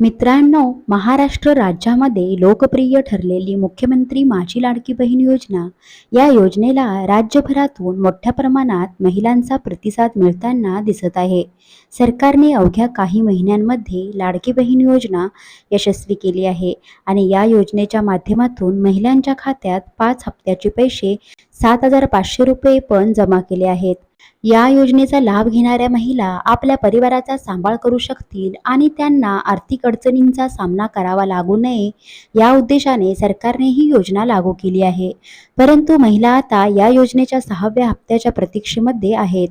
मित्रांनो महाराष्ट्र राज्यामध्ये लोकप्रिय ठरलेली मुख्यमंत्री माझी लाडकी बहीण योजना या योजनेला राज्यभरातून मोठ्या प्रमाणात महिलांचा प्रतिसाद मिळताना दिसत आहे. सरकारने अवघ्या काही महिन्यांमध्ये लाडकी बहीण योजना यशस्वी केली आहे आणि या योजनेच्या माध्यमातून महिलांच्या खात्यात पाच हप्त्याचे पैसे सात हजार पाचशे रुपये पण जमा केले आहेत. या योजनेचा लाभ घेणाऱ्या महिला आपल्या परिवाराचा सांभाळ करू शकतील आणि त्यांना आर्थिक अडचणींचा सामना करावा लागू नये या उद्देशाने सरकारने ही योजना लागू केली आहे. परंतु महिला आता या योजनेच्या सहाव्या हप्त्याच्या प्रतीक्षेमध्ये आहेत.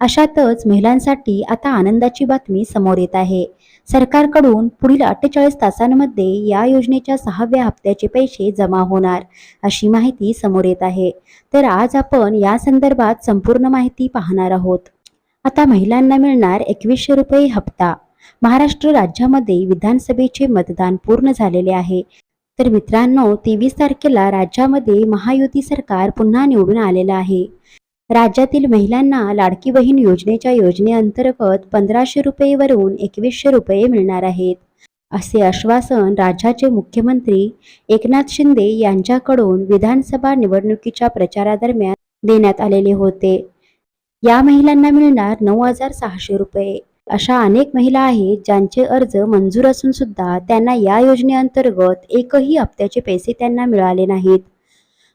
अशातच महिलांसाठी आता आनंदाची बातमी समोर येत आहे. सरकारकडून पुढील अठ्ठेचाळीस तासांमध्ये या योजनेच्या सहाव्या हप्त्याचे पैसे जमा होणार अशी माहिती समोर येत आहे. तर आज आपण या संदर्भात संपूर्ण माहिती पाहणार आहोत. आता महिलांना मिळणार एकवीसशे रुपये हप्ता. महाराष्ट्र राज्यामध्ये विधानसभेचे मतदान पूर्ण झालेले आहे. तर मित्रांनो तेवीस तारखेला राज्यामध्ये महायुती सरकार पुन्हा निवडून आलेलं आहे. राज्यातील महिलांना लाडकी बहीण योजनेच्या योजनेअंतर्गत पंधराशे रुपयेवरून एकवीसशे रुपये मिळणार आहेत. असे आश्वासन राज्याचे मुख्यमंत्री एकनाथ शिंदे यांच्याकडून विधानसभा निवडणुकीच्या प्रचारादरम्यान देण्यात आलेले होते. या महिलांना मिळणार नऊ हजार सहाशे रुपये. अशा अनेक महिला आहेत ज्यांचे अर्ज मंजूर असून सुद्धा त्यांना या योजनेअंतर्गत एकही हप्त्याचे पैसे त्यांना मिळाले नाहीत.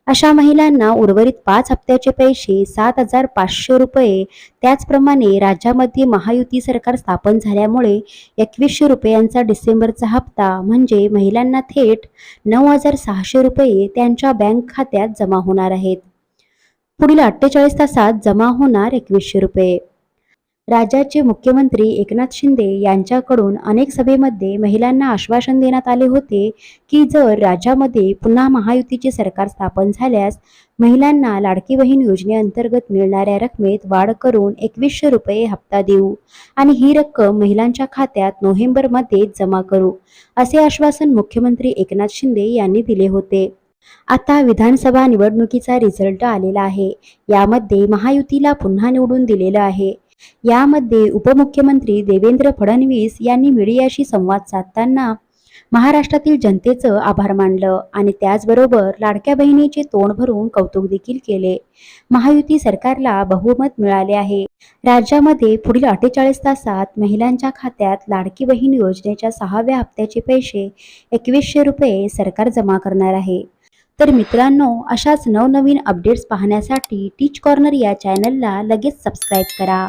अशा महिलांना उर्वरित पाच हप्त्याचे पैसे सात हजार पाचशे रुपये त्याचप्रमाणे राज्यामध्ये महायुती सरकार स्थापन झाल्यामुळे एकवीसशे रुपयांचा डिसेंबरचा हप्ता म्हणजे महिलांना थेट नऊ हजार सहाशे रुपये त्यांच्या बँक खात्यात जमा होणार आहेत. पुढील अठ्ठेचाळीस तासात जमा होणार एकवीसशे रुपये. राज्याचे मुख्यमंत्री एकनाथ शिंदे यांच्याकडून अनेक सभेमध्ये महिलांना आश्वासन देण्यात आले होते की जर राज्यामध्ये पुन्हा महायुतीचे सरकार स्थापन झाल्यास महिलांना लाडकी बहीण योजनेअंतर्गत मिळणाऱ्या रकमेत वाढ करून एकवीसशे रुपये हप्ता देऊ आणि ही रक्कम महिलांच्या खात्यात नोव्हेंबरमध्ये जमा करू असे आश्वासन मुख्यमंत्री एकनाथ शिंदे यांनी दिले होते. आता विधानसभा निवडणुकीचा रिझल्ट आलेला आहे. यामध्ये महायुतीला पुन्हा निवडून दिलेलं आहे. यामध्ये उपमुख्यमंत्री देवेंद्र फडणवीस यांनी मीडियाशी संवाद साधताना महाराष्ट्रातील जनतेचं आभार मानलं आणि त्याचबरोबर लाडक्या बहिणीचे तोंड भरून कौतुक देखील केले. महायुती सरकारला बहुमत मिळाले आहे. राज्यामध्ये पुढील अठ्ठेचाळीस तासात महिलांच्या खात्यात लाडकी बहीण योजनेच्या सहाव्या हप्त्याचे पैसे एकवीसशे रुपये सरकार जमा करणार आहे. तर मित्रांनो अशाच नवनवीन अपडेट्स पाहण्यासाठी टीच कॉर्नर या चॅनलला लगेच सबस्क्राईब करा.